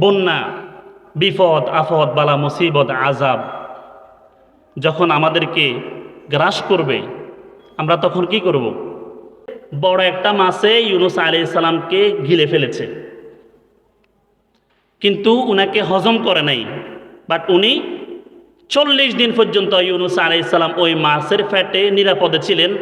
বন্যা, বিপদ, আফদ, বালা, মুসিবত আজাব যখন আমাদেরকে গ্রাস করবে, আমরা তখন কি করব? বড় একটা মাসে ইউনুস আলি সালামকে গিলে ফেলেছে। কিন্তু উনাকে হজম করে নাই। বাট উনি চল্লিশ দিন পর্যন্ত ইউনুস আলাইসাল্লাম ওই মাছের ফ্যাটে নিরাপদে ছিলেন।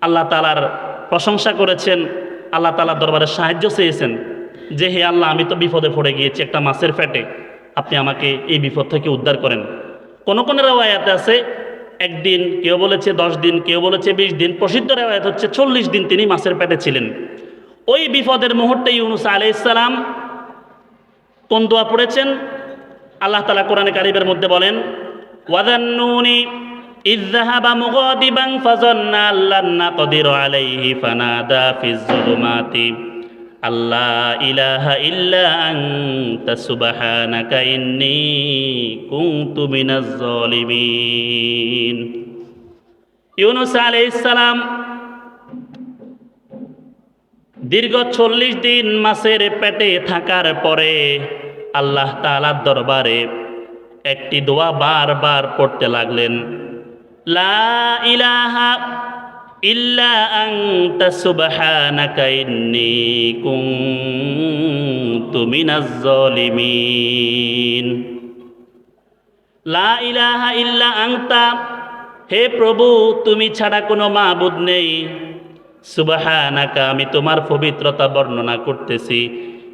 আল্লাহ তালার প্রশংসা করেছেন। আল্লাহ তালার দরবারে সাহায্য চেয়েছেন। যে, হে আল্লাহ, আমি তো বিপদে পড়ে গিয়েছি, একটা মাছের ফ্যাটে। আপনি আমাকে এই বিপদ থেকে উদ্ধার করেন। কোনো কোনো রেওয়ায়াতে আছে, একদিন কেউ বলেছে দশ দিন, কেউ বলেছে বিশ দিন। প্রসিদ্ধ রেওয়ায়াত হচ্ছে চল্লিশ দিন তিনি মাছের ফ্যাটে ছিলেন। ওই বিপদের মুহূর্তে ইউনুস আলাইসালাম কোন দোয়া পড়েছেন? আল্লাহ তালা কোরআনে কারিবের মধ্যে বলেন ওয়াদানুনি ইজাহাবা মুগদিবাং ফাজন্না আল্লাহ নাকদির আলাইহি ফানাদা ফিজ আল্লাহ ইউনুস দীর্ঘ চল্লিশ দিন মাসের পেটে থাকার পরে আল্লাহ তালার দরবারে একটি দোয়া বারবার পড়তে লাগলেন, লা ইলাহা ইল্লা লা ইলাহা ইল্লা হে প্রভু, তুমি ছাড়া কোনো মাবুদ নেই। সুবাহানাকা, আমি তোমার পবিত্রতা বর্ণনা করতেছি।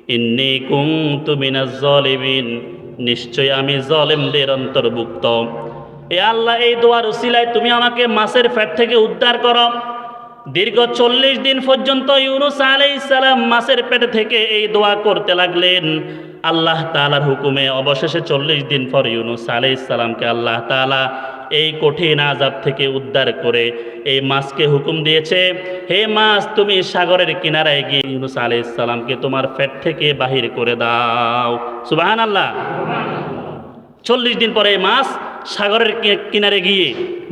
ইন্নি কুং তুমি না জলিমিন নিশ্চয় আমি জলেমদের অন্তর্ভুক্ত। এ আল্লাহ, এই দোয়ার উসিলায় তুমি আমাকে মাছের ফ্যাট থেকে উদ্ধার করো। দীর্ঘ চল্লিশ দিন পর্যন্ত ইউনুস আলাইসালাম মাছের পেট থেকে এই দোয়া করতে লাগলেন। আল্লাহ তালার হুকুমে অবশেষে চল্লিশ দিন পর ইউনুস আলাইসালামকে আল্লাহ তালা এই কঠিন আজাব থেকে উদ্ধার করে এই মাছকে হুকুম দিয়েছে, হে মাছ, তুমি সাগরের কিনারায় গিয়ে ইউনুস আলাইসালামকে তোমার পেট থেকে বাহির করে দাও। সুবাহান আল্লাহ চল্লিশ দিন পরে এই মাছ সাগরের কিনারে গিয়ে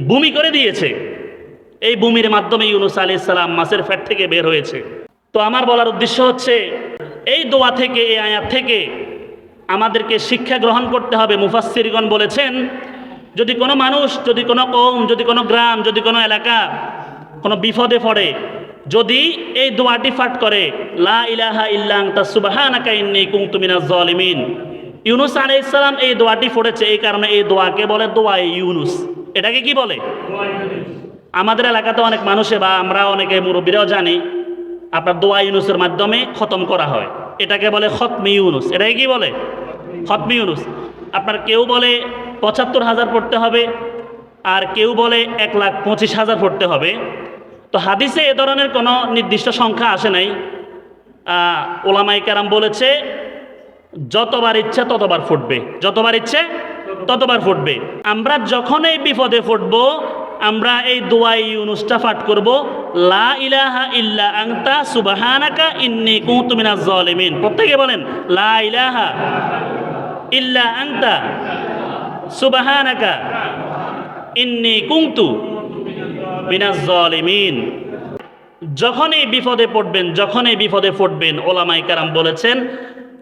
বমি করে দিয়েছে। এই ভূমির মাধ্যমে ইউনুস আলি সালাম মাছের ফ্যাট থেকে বের হয়েছে। তো আমার বলার উদ্দেশ্য হচ্ছে, এই দোয়া থেকে, এই আয়াত থেকে আমাদেরকে শিক্ষা গ্রহণ করতে হবে। মুফাসসিরগণ বলেছেন, যদি কোনো মানুষ, যদি কোনো কম যদি কোনো গ্রাম, যদি কোনো এলাকা কোনো বিপদে পড়ে, যদি এই দোয়াটি পাঠ করে, লা ইলাহা ইল্লাং তা সুবাহানাকা ইন্নী কুনতু মিনাজ জালিমিন ইউনুস আলাইহিস সালাম এই দোয়াটি পড়েছে এই কারণে এই দোয়াকে বলে দোয়া ইউনুস। এটাকে কি বলে? আমাদের এলাকাতে অনেক মানুষে বা আমরা অনেকে মুরব্বীরাও জানি আপনার দোয়া ইউনুসের মাধ্যমে খতম করা হয়। এটাকে বলে খতমি ইউনুস। এটাকে কি বলে? খতমি ইউনুস। আপনার কেউ বলে পঁচাত্তর হাজার পড়তে হবে আর কেউ বলে এক লাখ পঁচিশ হাজার পড়তে হবে। তো হাদিসে এ ধরনের কোনো নির্দিষ্ট সংখ্যা আসে নাই। আহ, ওলামাই কারাম বলেছে যতবার ইচ্ছা ততবার ফুটবে। যতবার ইচ্ছে ততবার ফুটবে। আমরা যখন এই বিপদে ফুটবো, আমরা এই দোয়াই ইউনুসটা পাঠ করব, লা ইলাহা ইল্লা আংতা সুবহানাকা ইন্নী কুনতু মিনাজ জালিমিন। প্রত্যেকে বলেন, লা ইলাহা ইল্লা আংতা সুবহানাকা ইন্নী কুনতু মিনাজ জালিমিন। যখনই বিপদে পড়বেন যখনই বিপদে পড়বেন ওলামাই কারাম বলেছেন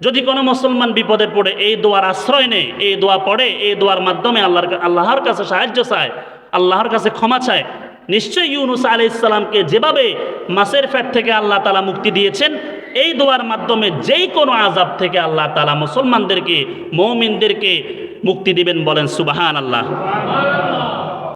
যদি কোনো মুসলমান বিপদে পড়ে, এই দোয়ার আশ্রয় নেয়, এই দোয়া পড়ে, এই দোয়ার মাধ্যমে আল্লাহর আল্লাহর কাছে সাহায্য চায়, আল্লাহর কাছে ক্ষমা চায়, নিশ্চয়ই ইউনুস আলি ইসলামকে যেভাবে মাসের ফ্যাট থেকে আল্লাহ তালা মুক্তি দিয়েছেন, এই দোয়ার মাধ্যমে যেই কোনো আজাব থেকে আল্লাহ তালা মুসলমানদেরকে, মৌমিনদেরকে মুক্তি দিবেন বলেন সুবাহান আল্লাহ